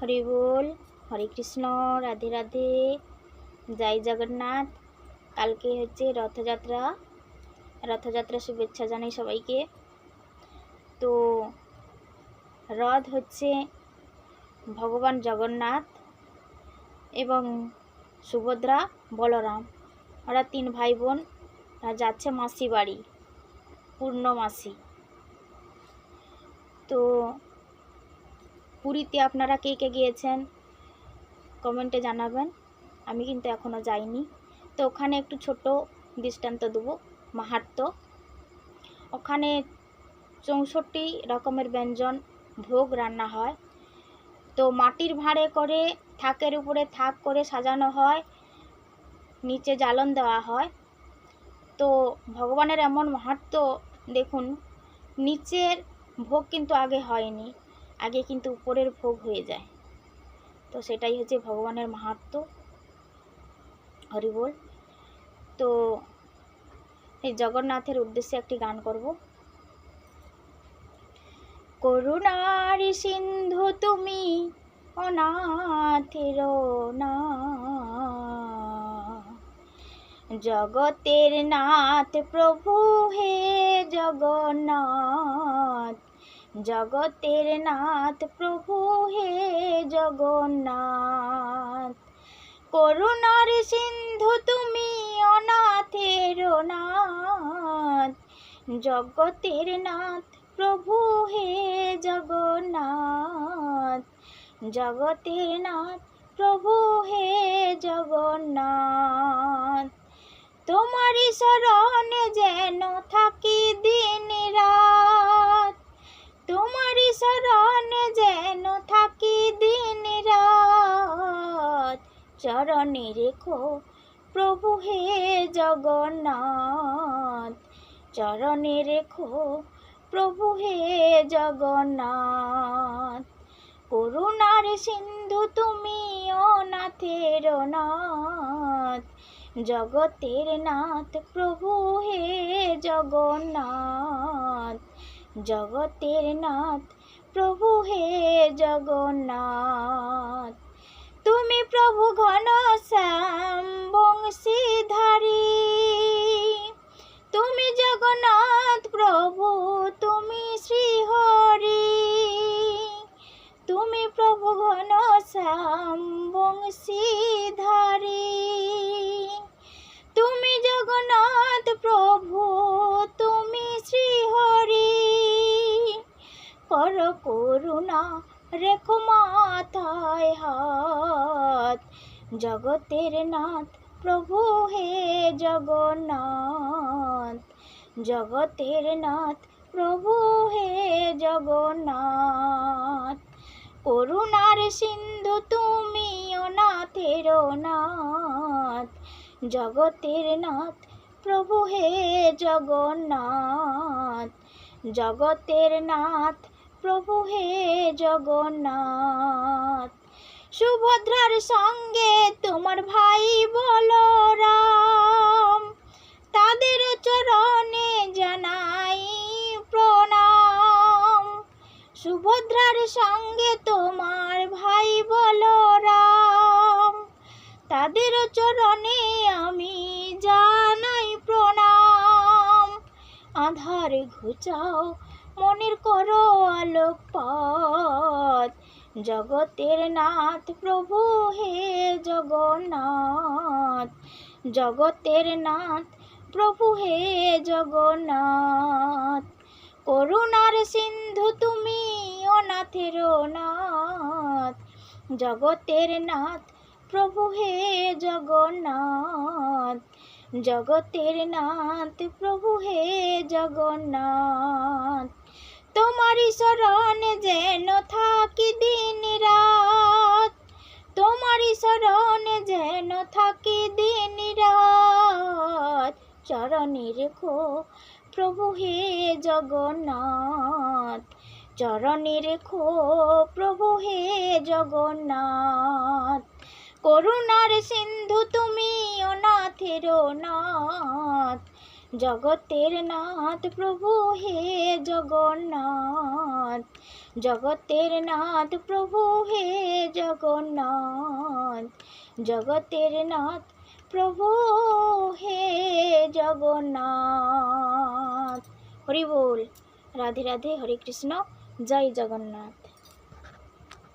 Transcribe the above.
হরি বল, হরে কৃষ্ণ, রাধে রাধে, জয় জগন্নাথ। কালকে হচ্ছে রথযাত্রা রথযাত্রা শুভেচ্ছা জানাই সবাইকে। তো রথ হচ্ছে ভগবান জগন্নাথ এবং সুভদ্রা বলরাম। ওরা তিন ভাই বোন যাচ্ছে মাসি বাড়ি, পূর্ণমাসি। তো পুরীতে আপনারা কে কে গিয়েছেন? কমেন্টে জানাবেন। আমি কিন্তু এখনও যাইনি। তো ওখানে একটু ছোট দৃষ্টান্ত দেবো, মাহাত্ম। ওখানে চৌষট্টি রকমের ব্যঞ্জন ভোগ রান্না হয়। তো মাটির ভাঁড়ে করে থাকের উপরে থাক করে সাজানো হয়, নিচে জ্বালন দেওয়া হয়। তো ভগবানের এমন মাহাত্ম দেখুন, নিচের ভোগ কিন্তু আগে হয়নি। আগে কিন্তু উপরের ভোগ হয়ে যায়। তো সেটাই হচ্ছে ভগবানের মাহাত্ম। হরিবোল তো এই জগন্নাথের উদ্দেশ্যে একটি গান করব। করুণার সিন্ধু তুমি অনাথের না। জগতের নাথ প্রভু হে জগন্নাথ। জগতের নাথ প্রভু হে জগন্নাথ। করুণার সিন্ধু তুমি অনাথের নাথ। জগতের নাথ প্রভু হে জগন্নাথ। জগতের নাথ প্রভু হে জগন্নাথ। তোমারই শরণে যেন থাকি দিন রাত। শরণে যেন থাকি দিন রাত। চরণে রেখো প্রভু হে জগন্নাথ। চরণে রেখো প্রভু হে জগন্নাথ। করুণার সিন্ধু তুমি অনাথের নাথ। জগতের নাথ প্রভু হে জগন্নাথ। জগতের নাথ, প্রভু হে জগন্নাথ। তুমি প্রভু ঘন শ্যাম বংশীধারী। তুমি জগন্নাথ প্রভু, তুমি শ্রীহরি। তুমি প্রভু ঘন শ্যাম বংশীধারী কর করুণা রেখো মাথায় হাত জগতের নাথ প্রভু হে জগন্নাথ জগতের নাথ প্রভু হে জগন্নাথ করুণার সিন্ধু তুমি অনাথের নাথ জগতের নাথ প্রভু হে জগন্নাথ জগতের নাথ প্রভু হে জগন্নাথ। সুভদ্রার সঙ্গে তোমার ভাই বলরাম। তাদের চরণে জানাই প্রণাম। সুভদ্রার সঙ্গে তোমার ভাই বলরাম। তাদের চরণে আমি জানাই প্রণাম। আধার ঘুচাও করো আলোকপাত জগতের নাথ প্রভু হে জগন্নাথ। জগতের নাথ প্রভু হে জগন্নাথ। করুণার সিন্ধু তুমি অনাথের নাথ। জগতের নাথ প্রভু হে জগন্নাথ। জগতের নাথ প্রভু হে জগন্নাথ। শরণে যেন থাকি দিন রাত। তোমারই শরণে যেন থাকি দিন রাত। চরণে রেখো প্রভু হে জগন্নাথ। চরণে রেখো প্রভু হে জগন্নাথ। করুণার সিন্ধু তুমি অনাথের নাথ। জগতের নাথ প্রভু হে জগন্নাথ। জগতের নাথ প্রভু হে জগন্নাথ। জগতের নাথ প্রভু হে জগন্নাথ। হরি বল, রাধে রাধে, হরে কৃষ্ণ, জয় জগন্নাথ।